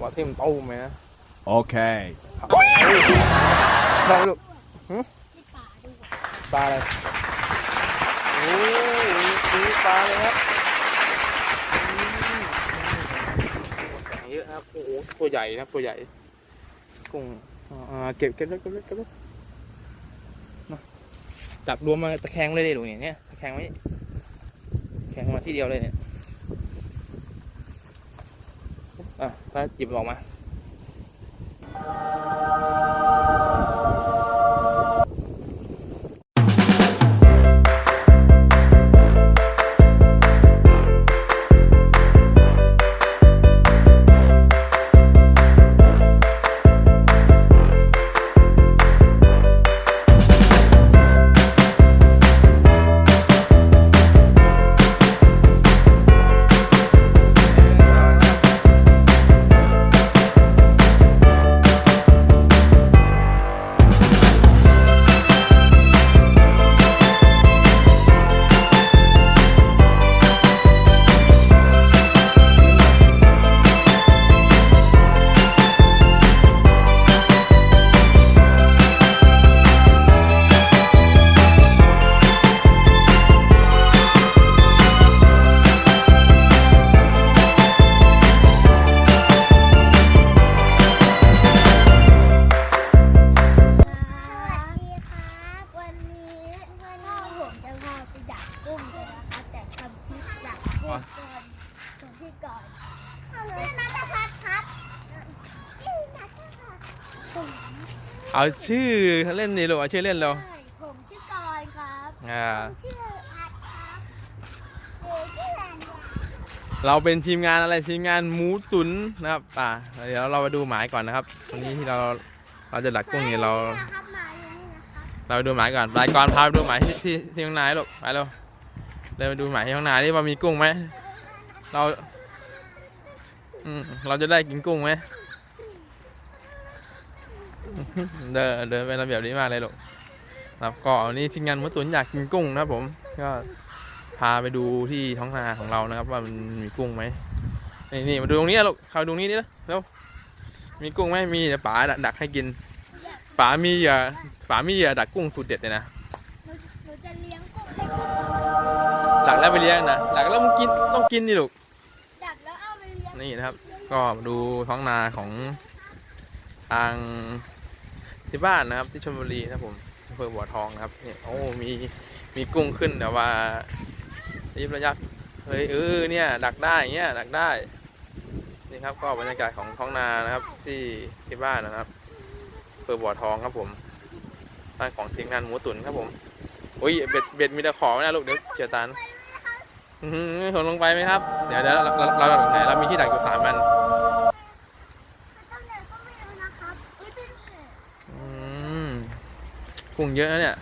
ว่าทิ่มตู้มเลยนะ Okay. ได้ไหมลูกที่ป่าดูปลาอะไรโอ้ยมีปลาเลยครับอืมแข็งเยอะนะครับ โอ้โห ตัวใหญ่นะครับ ตัวใหญ่ กุ้งอ่าเก็บเก็บเลยเก็บเลยเก็บเลยมาจับรวมมาตะแคงเลยดิลูกเนี่ยเนี่ย ตะแคงไว้แข็งมาที่เดียวเลยเนี่ย อะถ้าหยิบออกมา เอาชื่อเล่นนี่ลูกเอาชื่อเล่นเราใช่ผมชื่อกรณ์ครับอ่าผมชื่อพัดครับเออชื่อแลนด์ครับเราเป็นทีมงานอะไรทีมงานหมูตุนนะครับอ่าเดี๋ยวเราไปดูหมายก่อนนะครับวันนี้ที่เราเราจะดักกุ้งเนี่ยเรามาครับมาอยู่นี่นะครับเราไปดูหมายก่อนรายก่อนพาไปดูหมายที่ที่ที่ข้างในลูกไปเร็วเร็วไปดูหมายที่ข้างในนี่ว่ามีกุ้งไหมเราอืมเราจะได้กินกุ้งไหม เดินเดินเป็นระเบียบดีมากเลยลูกครับก็วันนี้ทีมงานหมูตุนอยากกินกุ้งนะครับผม ก็พาไปดูที่ท้องนาของเรานะครับ ว่ามันมีกุ้งไหมนี่นี่มาดูตรงนี้ลูกเข้าดูนี่ดิเร็วมีกุ้งไหมมีเดี๋ยวป๋าดักให้กินป๋ามีเหยื่อป๋ามีเหยื่อดักกุ้งสูตรเด็ดเลยนะหนูหนูจะเลี้ยงกุ้งให้กินดักแล้วไปเลี้ยงนะดักแล้วมึงกินต้องกินนี่ลูกดักแล้วเอาไปเลี้ยงนี่นะครับ ก็มาดูท้องนาของทาง ที่บ้านนะครับ ที่ชลบุรีนะผมอำเภอบัวทองนะครับเนี่ยโอ้มีมีกุ้งขึ้นแต่ว่ารีบระยับเฮ้ยเออเนี่ยดักได้เงี้ยดักได้นี่ครับก็บรรยากาศของท้องนานะครับ ที่ที่บ้านนะครับอำเภอบัวทองครับผมบ้านของทีมงานหมูตุ๋นครับผมอุ้ยเบ็ดเบ็ดมีตะขอไหมนะลูกเดี๋ยวเจียตันอื้อหืมลงไปไหมครับ เดี๋ยวเดี๋ยวเราเราเราดักตรงไหนเรามีที่ดักอยู่สามอัน ต้องเดินก็ไม่รู้นะครับอุ้ยเป็น อืม กุ้งเยอะนะเนี่ย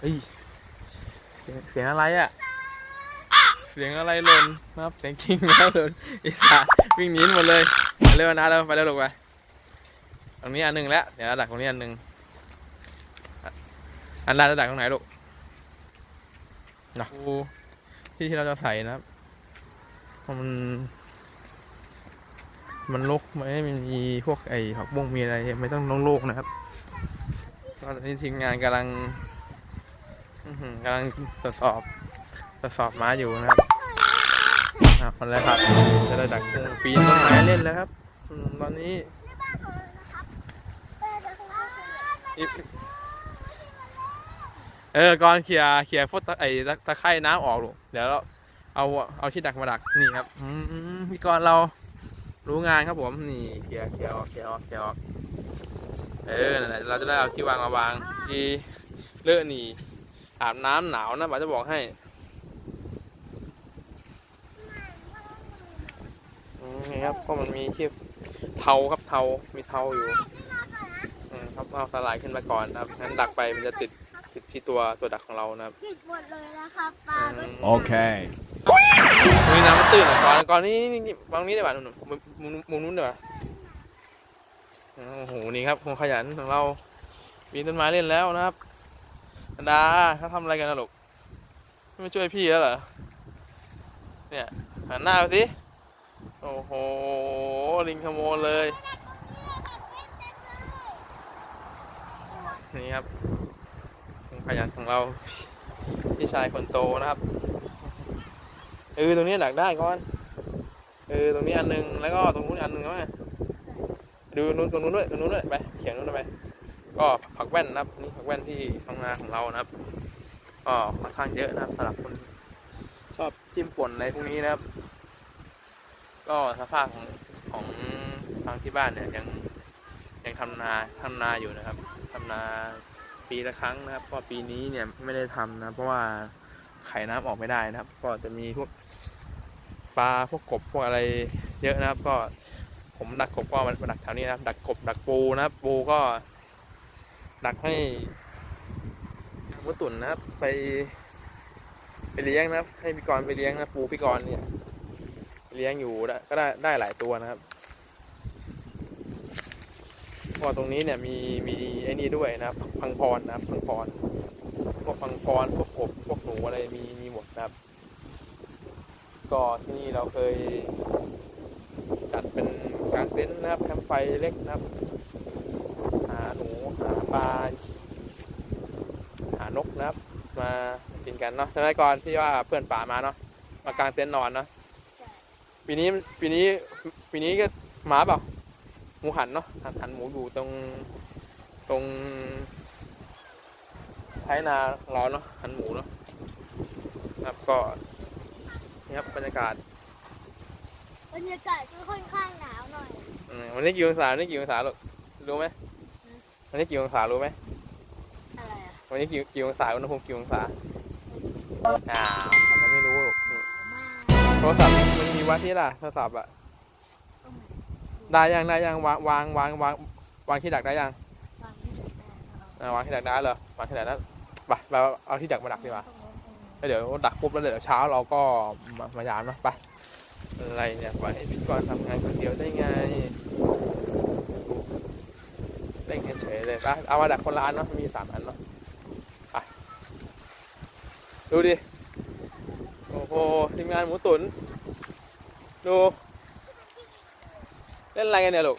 เฮ้ยเสียงอะไรอะเสียงอะไรหล่นนะครับ เสียงกิ้งแล้วหล่นอีสาวิ่งหนีหมดเลยไปเร็วนะเร็วไปเร็วลูกไปตรงนี้อันหนึ่งแล้ว เดี๋ยวเราดักตรงนี้อันหนึ่งอันแรกจะดักตรงไหนลูกนะที่ที่เราจะใส่นะครับ มันมันลกไม่มีพวกไอ้ผักบุ้งมีอะไร ไม่ต้องลกๆนะครับ ตอนนี้ทีมงานกำลังกำลังตรวจสอบตรวจสอบม้าอยู่นะครับอะคนแรกครับจะได้ดักกุ้งปีนต้นไม้เล่นแล้วครับอืมตอนนี้เออเดี๋ยวเขาเอาไปอิเออก่อนเคลียร์เคลียร์พวกตะไอ้ตะตะไคร่น้ำออกลูกเดี๋ยวเราเอาเอาที่ดักมาดักนี่ครับอืมพี่กรณ์เรารู้งานครับผมนี่เคลียร์เคลียร์ออกเคลียร์ออกเคลียร์ออก เออนั่นแหละเราจะได้เอาที่วางมาวางที่เลอะหนีอาบน้ำหนาวนะป๋าจะบอกให้อืมนี่ครับก็มันมีที่เทาครับเทามีเทาอยู่อืมครับเอาสลายขึ้นมาก่อนนะครับงั้นดักไปมันจะติดติดที่ตัวตัวดักของเรานะครับผิดหมดเลยนะครับปลาก็ Okay. มีน้ำมันตื้นอะก่อนก่อนนี่นี่นี่วางนี้ได้ป่ะหนุ่มมุมมุมมุมนู้นได้ป่ะ โอ้โหนี่ครับคงขยันของเราปีนต้นไม้เล่นแล้วนะครับอันดาเขาทำอะไรกันนะลูกไม่มาช่วยพี่แล้วเหรอเนี่ยหันหน้าไปสิโอ้โหลิงขโมยเลยนี่ครับลุงขยันของเราพี่ชายคนโตนะครับเออตรงนี้ดักได้ก่อนเออตรงนี้อันหนึงแล้วก็ตรงนู้นอันหนึงนะ ดูนู้นตรงนู้นด้วยตรงนู้นด้วยไปเขียนนู้นไปก็ผักแว่นนะครับนี่ผักแว่นที่ท้องนาของเรานะครับก็ค่อนข้างเยอะนะครับสำหรับคนชอบจิ้มป่นอะไรพวกนี้นะครับ ก็สภาพของของทางที่บ้านเนี่ยยังยังทำนาทำนาอยู่นะครับทำนาปีละครั้งนะครับเพราะปีนี้เนี่ยไม่ได้ทำนะ เพราะว่าไข่น้ำออกไม่ได้นะครับ ก็จะมีพวกปลาพวกกบพวกอะไรเยอะนะครับ ก็ ผมดักกบก็มาดักแถวนี้นะครับ ดักกบดักปูนะครับ ปูก็ ดักให้มุตุ่นนะครับ ไป ไปเลี้ยงนะครับ ให้พี่กรณ์ไปเลี้ยงนะปูพี่กรณ์เนี่ยเลี้ยงอยู่ก็ได้ได้หลายตัวนะครับพอตรงนี้เนี่ยมีมีไอ้นี่ด้วยนะครับพังพรนะครับพังพรพวกพังพรพวกกบพวกหนูอะไรมีมีหมดนะครับ ก็ที่นี่เราเคยจัดเป็น กางเต็นท์นะครับแคมป์ไฟเล็กนะครับ หาหนูหาปลาหานกนะครับ มากินกันเนาะใช่ไหมก่อนที่ว่าเพื่อนป่ามาเนาะมากางเต็นท์นอนเนาะปีนี้ปีนี้ปีนี้ก็หมาเปล่าหมูหันเนาะหันหันหมูอยู่ตรงตรงท้ายนาขอเราเนาะหันหมูเนาะครับก็นี่ครับบรรยากาศ บรรยากาศก็ค่อนข้างหนาวหน่อยอืมวันนี้กี่องศาวันนี้กี่องศาลูกรู้ไหมอืมวันนี้กี่องศารู้ไหมอะไรอะวันนี้กี่กี่องศาอุณหภูมิกี่องศาอ้าวทำไมไม่รู้ลูกนี่มากโทรศัพท์มันมีวัดที่ล่ะโทรศัพท์อะได้ยังได้ยังวางวางวางวางวางที่ดักได้ยังตอนที่เด็กแม่เราอ่าวางที่ดักได้เหรอวางที่ดักได้ไปเราเอาที่ดักมาดักดีกว่าตรงนู้นเองแล้วเดี๋ยวดักปุ๊บแล้วเดี๋ยวเช้าเราก็มามายามเนาะไป อะไรเนี่ยปล่อยให้พิธีกรทำงานคนเดียวได้ไงเล่นกันเฉยเลยไปเอามาดักคนละอันเนาะมีสามอันเนาะไปดูดิ โอ้โหทีมงานหมูตุ๋นดู เล่นอะไรกันเนี่ยลูก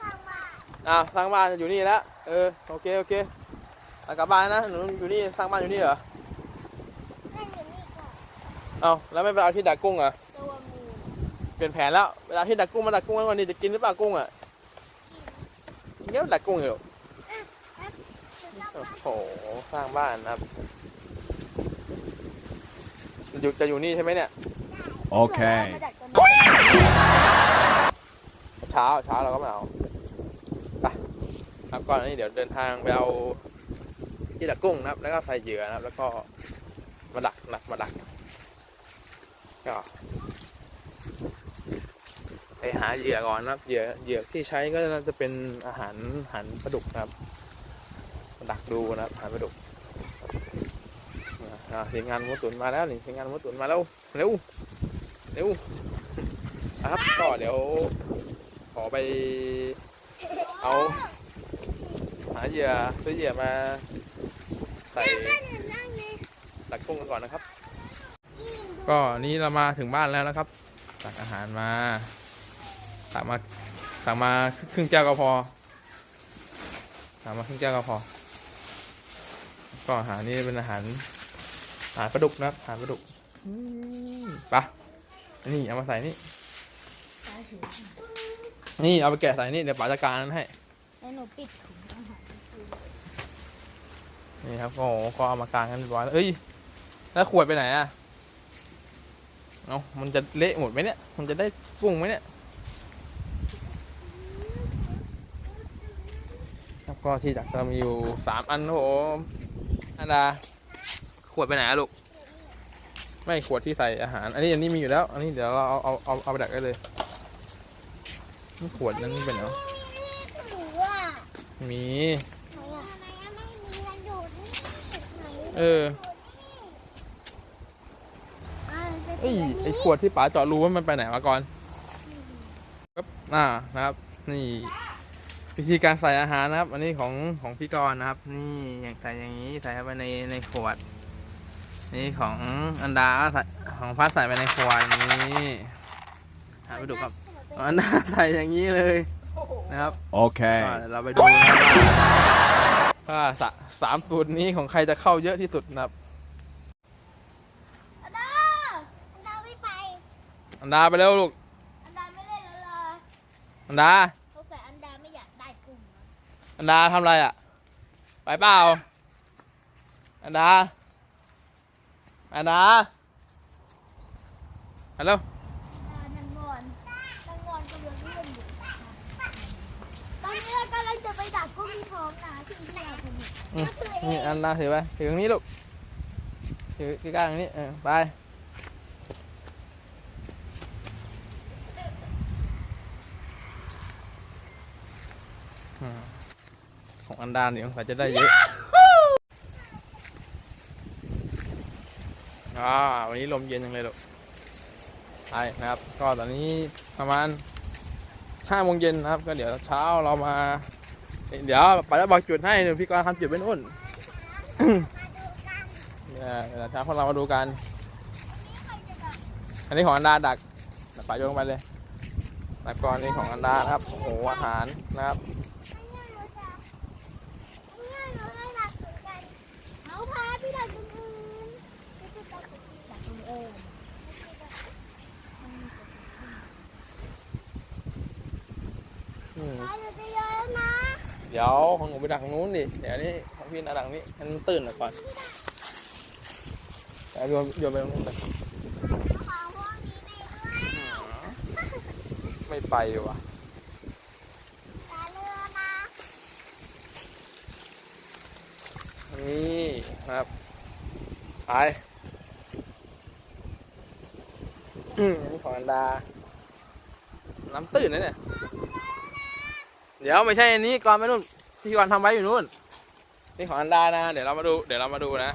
ข้างบ้านอ้าวสร้างบ้านอยู่นี่แล้วเออโอเคโอเคเอากลับบ้านนะหนูอยู่นี่สร้างบ้านอยู่นี่เหรอเล่นอยู่นี่ก่อนเอาแล้วไม่ไปเอาที่ดักกุ้งเหรอะตัวงู เปลี่ยนแผนแล้วเวลาที่ดักกุ้งมาดักกุ้งวันนี้จะกินหรือเปล่ากุ้งอะกินก็ดักกุ้งอยู่จะต้องโอ้โหสร้างบ้านนะครับอยู่จะอยู่นี่ใช่ไหมเนี่ย Okay. มาจากต้นไม้เช้าเช้าเราก็มาเอาไปครับก่อนอันนี้เดี๋ยวเดินทางไปเอาที่ดักกุ้งนะครับ แล้วก็ใส่เหยื่อนะครับ แล้วก็มาดักนักมาดักก็ไป หาเหยื่อก่อนนะครับเหยื่อเหยื่อที่ใช้ก็จะเป็นอาหารอาหารปลาดุกนะครับดักดูนะครับอาหารปลาดุกอ่าทีมงานมูตุ๋นมาแล้วนี่ทีมงานมูตุ๋นมาแล้วเร็วเร็วครับก็เดี๋ยว ขอไป เอาหาเหยื่อซื้อเหยื่อมาใส่นั่งนี่ดักกุ้งกันก่อนนะครับ ก็นี้เรามาถึงบ้านแล้วนะครับตักอาหารมา ตักมาตักมาครึ่งแก้วก็พอตักมาครึ่งแก้วก็พอ ก็อาหารนี่เป็นอาหารอาหารปลาดุกนะครับอาหารปลาดุกอืมไปะนี่เอามาใส่นี่ตาถือนี่เอาไปแกะใส่นี่เดี๋ยวป๋าจัดการนั้นให้แล้วหนูปิดถุงอาหารนี่ครับโอ้โหก็เอามากางกันเรียบร้อยแล้วเอ้ยแล้วขวดไปไหนอะ เอามันจะเละหมดไหมเนี่ย มันจะได้กุ้งไหมเนี่ย ครับ ก็ที่จักรเรามีอยู่สามอันครับผมอันดาขวดไปไหนลูก ไม่ขวดที่ใส่อาหาร อันนี้อันนี้มีอยู่แล้ว อันนี้เดี๋ยวเราเอาเอาเอาเอาไปดักได้เลยขวดนั้นเป็นเหรอมีไหนอะไหนอะไม่มีมันอยู่นี่ไอ้ขวดที่ป๋าเจาะรูว่ามันไปไหนมาก่อนปึ๊บอ่านะครับ นี่ วิธีการใส่อาหารนะครับ อันนี้ของของพี่กรณ์นะครับ นี่อย่างใส่อย่างนี้ใส่เข้าไปในในขวด นี่ของอันดาก็ใส่ของพัดใส่ไปในขวดอย่างนี้อ่าไปดูครับอันน่าใส่อย่างนี้เลยนะครับ Okay. อ่าเดี๋ยวเราไปดูนะครับว่าว่าสะสามสูตรนี้ของใครจะเข้าเยอะที่สุดนะครับ อันดาอันดาไม่ไป อันดาไปเร็วลูก อันดาไม่เล่นแล้วเหรอ อันดา อันดาทำอะไรอะ ไปเปล่า อันดา อันดาฮัลโหลอันดานางงอนนางงอนกำลังเล่นอยู่นะคะตอนนี้เรากำลังจะไปดักกุ้งที่ท้องนาที่ที่เราทำอยู่ก็คือเอนี่งอันดาถือไปถือตรงนี้ลูก ถือใกล้ๆตรงนี้เออไปอืม ของอันดาเนี่ยสงสัยจะได้เยอะอ่าวันนี้ลมเย็นยังเลยลูกไปนะครับ ก็ตอนนี้ประมาณห้าโมงเย็นนะครับ ก็เดี๋ยวเช้าเรามา เดี๋ยวไป๋าจะบอกจุดให้เดี๋ยวพี่กรณ์ทำจุดเป็นอุ่นเนี่ยเดี๋ยวเช้าพวกเรามาดูกัน อันนี้ของอันดาดักดักป๋าโยงไปเลยดักก่อนนี่ของอันดาครับโอ้โหอาหารนะครับ เอาพาพี่ดักตรงอื่นไม่ใช่ดักตรงนี้ดักตรงเอิญ อืม พาหนูจะโยนแล้วนะ เดี๋ยวของหนูไปดักตรงนู้นดิ เดี๋ยวนี่ของพี่นาดักนี้ให้มันตื่นหน่อยก่อนเดี๋ยวโยนโยนไปตรงนู้นเลยขอพวกนี้ไปด้วยไม่ไปว่ะตาเรือนะนี่นะครับ ไปอืมอันนี้ของอันดา น้ำตื่นนะเนี่ยเดี๋ยวไม่ใช่อันนี้ก่อนไปนู่นที่ก่อนทำไว้อยู่นู่นนี่ของอันดานะ เดี๋ยวเรามาดู เดี๋ยวเรามาดูนะ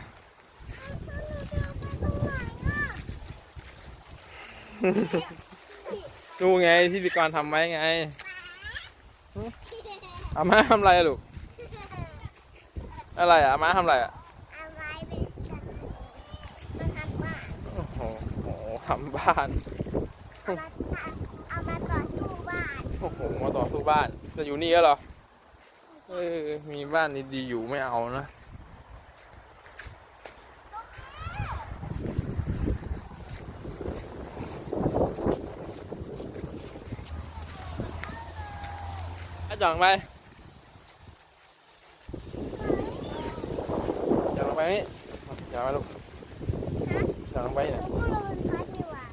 ดูไงที่พี่กรณ์ทำไว้ไงอาม่าทำอะไรอะลูก อะไรอะอาม่าทำอะไรอะเอาไว้เป็นกันมันทำบ้านโอ้โหโอ้โหทำบ้านเอามาทำเอามาต่อสู้บ้าน โอ้โห มาต่อสู้บ้าน จะอยู่นี่แล้วเหรอเออมีบ้านดีๆอยู่ไม่เอานะอาจ่องไปจ่องลงไปนี่จ่องไปลูกจ่องลงไปหเนี่นูยก็โดนพัดอยู่อะ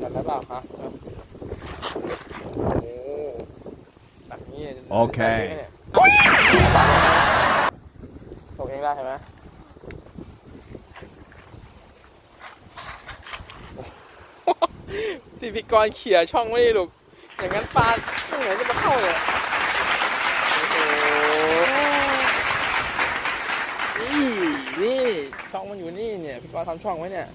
จัดได้เปล่าครับโอ้แบบนี้ โอเคตกเองได้ใช่ไหมที่พิกรเขี่ยช่องไม่ได้ลูก อย่างนั้นปลาช่องไหนจะมาเข้าเนี่ยโอ้โหนี่ นี่ ช่องมันอยู่นี่เนี่ย พี่กรทำช่องไว้เนี่ย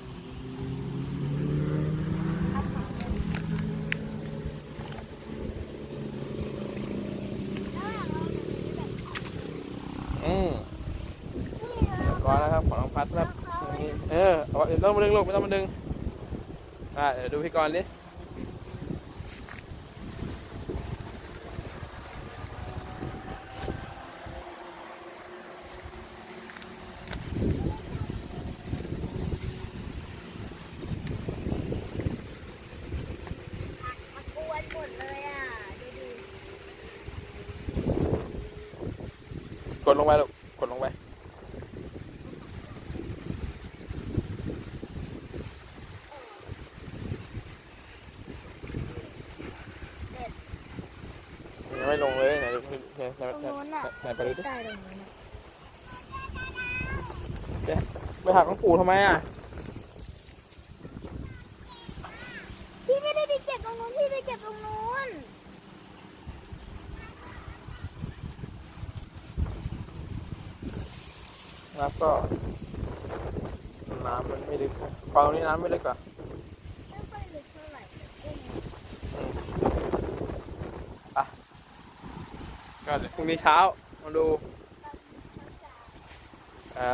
อืมเรียบร้ อยแล้วครับ ของน้องพัดครับนี่เออเอาไว้ไม่ต้องมาดึงลูกไม่ต้องมาดึงอ่าเดี๋ยวดูพี่กรณ์ดิมากวนหมดเลยอะดูดิกดลงไปลูกกดลงไปยังไม่ลงเลยไหนดูไหนไหน ตรงนู้นอะ ไหนไปดูดิใต้ตรงนู้นอะไปหักของปู่ทำไมอะ พี่ไม่ได้ไปเก็บตรงนู้นพี่ไปเก็บตรงนู้นแล้วก็ น้ำมันไม่ลึกฟังตรงนี้น้ำไม่ลึกอะไม่ค่อยลึกเท่าไหร่กุ้งก็เดี๋ยวพรุ่งนี้เช้า มาดูอ่า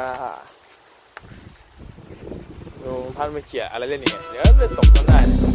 ดูพันไปเขี่ยอะไรเล่นอีกเนี่เดี๋ยวจะตกกันได้น